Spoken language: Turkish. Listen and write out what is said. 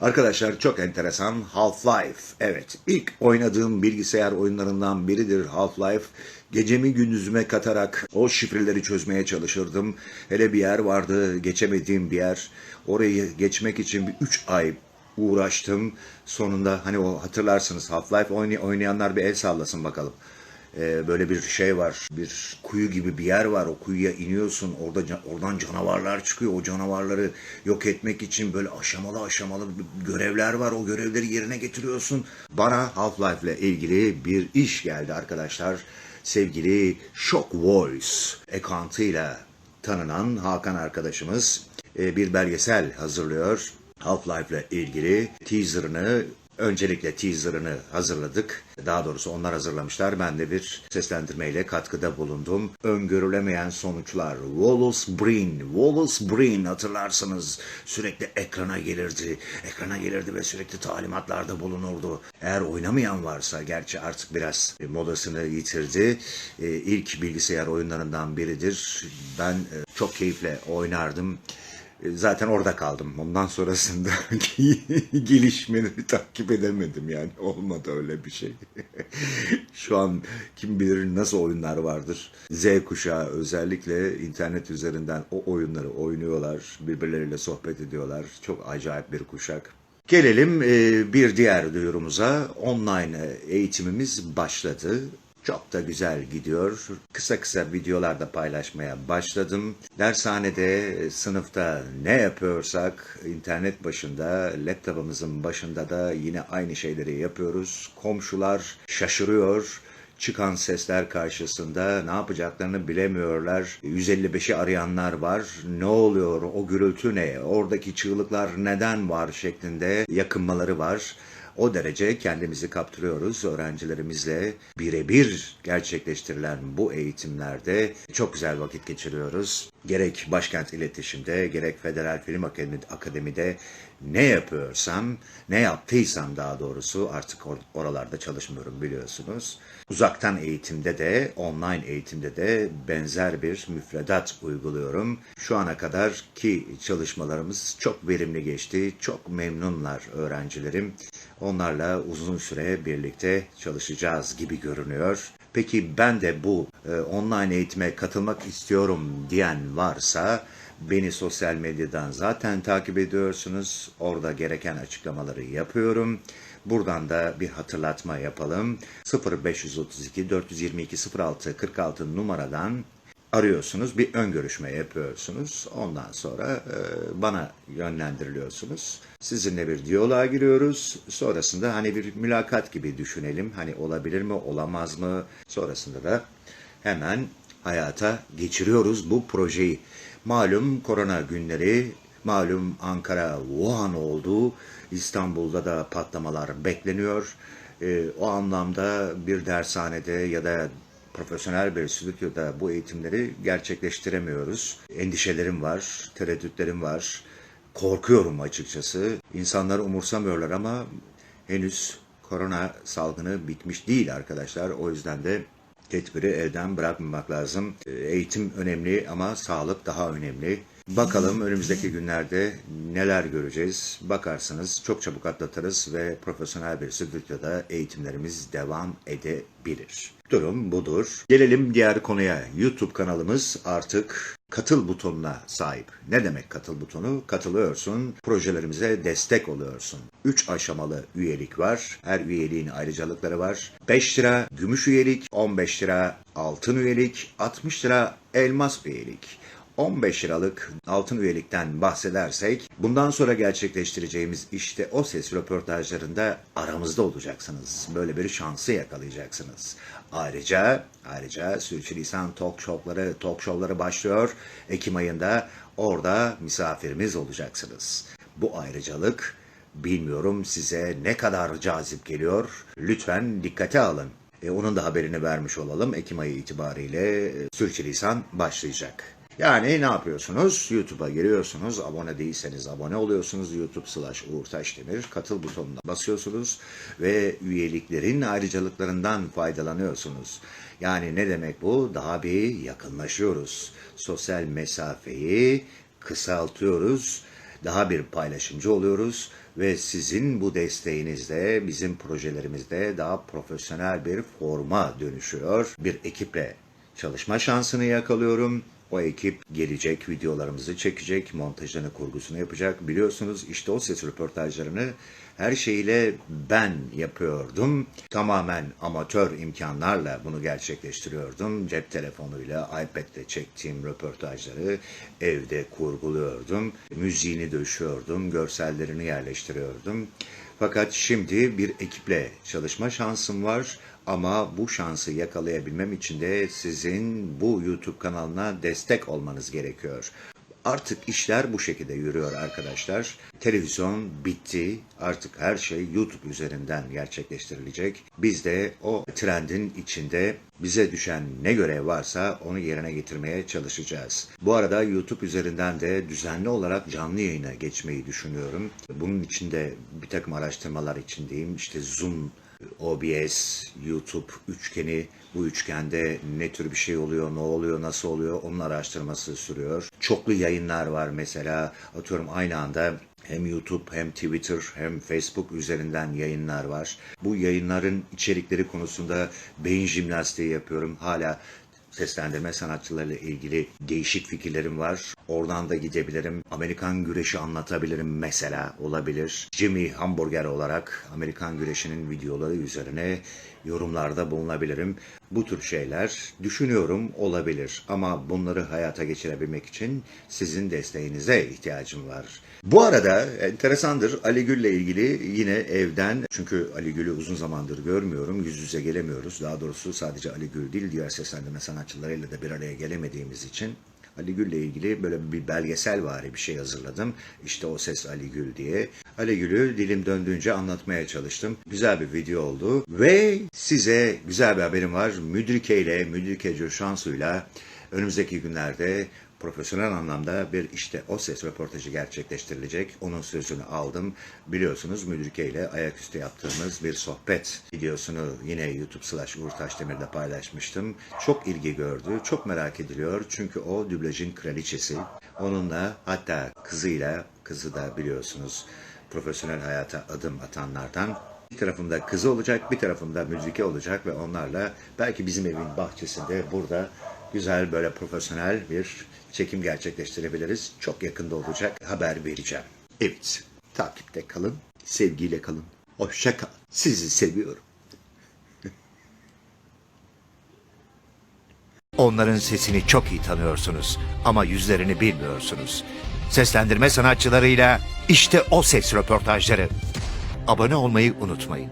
Arkadaşlar çok enteresan Half-Life. Evet ilk oynadığım bilgisayar oyunlarından biridir Half-Life. Gecemi gündüzüme katarak o şifreleri çözmeye çalışırdım. Hele bir yer vardı geçemediğim bir yer. Orayı geçmek için bir 3 ay uğraştım. Sonunda hani o hatırlarsınız Half-Life oynay- oynayanlar bir el sallasın bakalım. Ee, böyle bir şey var. Bir kuyu gibi bir yer var. O kuyuya iniyorsun. Orada oradan canavarlar çıkıyor. O canavarları yok etmek için böyle aşamalı aşamalı görevler var. O görevleri yerine getiriyorsun. Bana Half-Life ile ilgili bir iş geldi arkadaşlar. Sevgili Shock Voice ekantıyla tanınan Hakan arkadaşımız e, bir belgesel hazırlıyor. Half-Life ile ilgili teaserını Öncelikle teaserını hazırladık. Daha doğrusu onlar hazırlamışlar. Ben de bir seslendirmeyle katkıda bulundum. Öngörülemeyen sonuçlar. Wallace Breen. Wallace Breen hatırlarsınız. Sürekli ekrana gelirdi. Ekrana gelirdi ve sürekli talimatlarda bulunurdu. Eğer oynamayan varsa, gerçi artık biraz e, modasını yitirdi. E, ilk bilgisayar oyunlarından biridir. Ben e, çok keyifle oynardım. E, Zaten orada kaldım. Ondan sonrasında gelişmeleri takip edemedim yani. Olmadı öyle bir şey. Şu an kim bilir nasıl oyunlar vardır. Z kuşağı özellikle internet üzerinden o oyunları oynuyorlar. Birbirleriyle sohbet ediyorlar. Çok acayip bir kuşak. Gelelim e, bir diğer duyurumuza. Online eğitimimiz başladı. Çok da güzel gidiyor. Kısa kısa videolarda paylaşmaya başladım. Dershanede, sınıfta ne yapıyorsak internet başında, laptopumuzun başında da yine aynı şeyleri yapıyoruz. Komşular şaşırıyor. Çıkan sesler karşısında ne yapacaklarını bilemiyorlar. 155'i arayanlar var. Ne oluyor? O gürültü ne? Oradaki çığlıklar neden var şeklinde yakınmaları var. O derece kendimizi kaptırıyoruz öğrencilerimizle birebir gerçekleştirilen bu eğitimlerde çok güzel vakit geçiriyoruz. Gerek Başkent İletişim'de gerek Federal Film Akademi- Akademi'de ne yapıyorsam, ne yaptıysam daha doğrusu artık or- oralarda çalışmıyorum biliyorsunuz. Uzaktan eğitimde de, online eğitimde de benzer bir müfredat uyguluyorum. Şu ana kadar ki çalışmalarımız çok verimli geçti. Çok memnunlar öğrencilerim. Onlarla uzun süre birlikte çalışacağız gibi görünüyor. Peki ben de bu e, online eğitime katılmak istiyorum diyen varsa beni sosyal medyadan zaten takip ediyorsunuz. Orada gereken açıklamaları yapıyorum. Buradan da bir hatırlatma yapalım. 0532 422 06 46 numaradan arıyorsunuz, bir ön görüşme yapıyorsunuz. Ondan sonra e, bana yönlendiriliyorsunuz. Sizinle bir diyaloğa giriyoruz. Sonrasında hani bir mülakat gibi düşünelim. Hani olabilir mi, olamaz mı? Sonrasında da hemen hayata geçiriyoruz bu projeyi. Malum korona günleri, malum Ankara Wuhan oldu. İstanbul'da da patlamalar bekleniyor. E, o anlamda bir dershanede ya da profesyonel bir stüdyoda bu eğitimleri gerçekleştiremiyoruz. Endişelerim var, tereddütlerim var. Korkuyorum açıkçası. İnsanlar umursamıyorlar ama henüz korona salgını bitmiş değil arkadaşlar. O yüzden de tedbiri elden bırakmamak lazım. Eğitim önemli ama sağlık daha önemli. Bakalım önümüzdeki günlerde neler göreceğiz. Bakarsınız çok çabuk atlatırız ve profesyonel bir stüdyoda eğitimlerimiz devam edebilir. Durum budur. Gelelim diğer konuya. YouTube kanalımız artık katıl butonuna sahip. Ne demek katıl butonu? Katılıyorsun, projelerimize destek oluyorsun. 3 aşamalı üyelik var. Her üyeliğin ayrıcalıkları var. 5 lira gümüş üyelik, 15 lira altın üyelik, 60 lira elmas üyelik. 15 liralık altın üyelikten bahsedersek bundan sonra gerçekleştireceğimiz işte o ses röportajlarında aramızda olacaksınız. Böyle bir şansı yakalayacaksınız. Ayrıca ayrıca Sürçülisan Talk Show'ları Talk Show'ları başlıyor. Ekim ayında orada misafirimiz olacaksınız. Bu ayrıcalık bilmiyorum size ne kadar cazip geliyor. Lütfen dikkate alın. E, onun da haberini vermiş olalım. Ekim ayı itibariyle e, Sürçülisan başlayacak. Yani ne yapıyorsunuz? YouTube'a giriyorsunuz. Abone değilseniz abone oluyorsunuz. YouTube slash Uğur Taşdemir. Katıl butonuna basıyorsunuz ve üyeliklerin ayrıcalıklarından faydalanıyorsunuz. Yani ne demek bu? Daha bir yakınlaşıyoruz. Sosyal mesafeyi kısaltıyoruz. Daha bir paylaşımcı oluyoruz ve sizin bu desteğinizle bizim projelerimizde daha profesyonel bir forma dönüşüyor. Bir ekiple çalışma şansını yakalıyorum. O ekip gelecek, videolarımızı çekecek, montajını, kurgusunu yapacak. Biliyorsunuz işte o ses röportajlarını her şeyle ben yapıyordum. Tamamen amatör imkanlarla bunu gerçekleştiriyordum. Cep telefonuyla, iPad'le çektiğim röportajları evde kurguluyordum. Müziğini döşüyordum, görsellerini yerleştiriyordum. Fakat şimdi bir ekiple çalışma şansım var. Ama bu şansı yakalayabilmem için de sizin bu YouTube kanalına destek olmanız gerekiyor. Artık işler bu şekilde yürüyor arkadaşlar. Televizyon bitti. Artık her şey YouTube üzerinden gerçekleştirilecek. Biz de o trendin içinde bize düşen ne görev varsa onu yerine getirmeye çalışacağız. Bu arada YouTube üzerinden de düzenli olarak canlı yayına geçmeyi düşünüyorum. Bunun için de bir takım araştırmalar içindeyim. İşte Zoom OBS, YouTube üçgeni, bu üçgende ne tür bir şey oluyor, ne oluyor, nasıl oluyor onun araştırması sürüyor. Çoklu yayınlar var mesela atıyorum aynı anda hem YouTube hem Twitter hem Facebook üzerinden yayınlar var. Bu yayınların içerikleri konusunda beyin jimnastiği yapıyorum. Hala seslendirme sanatçılarıyla ilgili değişik fikirlerim var. Oradan da gidebilirim. Amerikan güreşi anlatabilirim mesela olabilir. Jimmy Hamburger olarak Amerikan güreşinin videoları üzerine yorumlarda bulunabilirim. Bu tür şeyler düşünüyorum olabilir ama bunları hayata geçirebilmek için sizin desteğinize ihtiyacım var. Bu arada enteresandır Ali Gül'le ilgili yine evden çünkü Ali Gül'ü uzun zamandır görmüyorum. Yüz yüze gelemiyoruz. Daha doğrusu sadece Ali Gül değil diğer seslendirme sanatçılarıyla da bir araya gelemediğimiz için Ali Gül'le ilgili böyle bir belgesel vari bir şey hazırladım. İşte o ses Ali Gül diye. Ali Gül'ü dilim döndüğünce anlatmaya çalıştım. Güzel bir video oldu. Ve size güzel bir haberim var. Müdrike ile, Müdrike Coşansu'yla önümüzdeki günlerde profesyonel anlamda bir işte o ses röportajı gerçekleştirilecek. Onun sözünü aldım. Biliyorsunuz Müdrike ile ayaküstü yaptığımız bir sohbet videosunu yine YouTube slash Uğur Taşdemir'de paylaşmıştım. Çok ilgi gördü. Çok merak ediliyor. Çünkü o dublajın kraliçesi. Onunla hatta kızıyla, kızı da biliyorsunuz profesyonel hayata adım atanlardan bir tarafında kızı olacak, bir tarafında müzike olacak ve onlarla belki bizim evin bahçesinde burada güzel böyle profesyonel bir çekim gerçekleştirebiliriz. Çok yakında olacak. Haber vereceğim. Evet, takipte kalın, sevgiyle kalın. Hoşça kal. Sizi seviyorum. Onların sesini çok iyi tanıyorsunuz ama yüzlerini bilmiyorsunuz. Seslendirme sanatçılarıyla işte o ses röportajları. Abone olmayı unutmayın.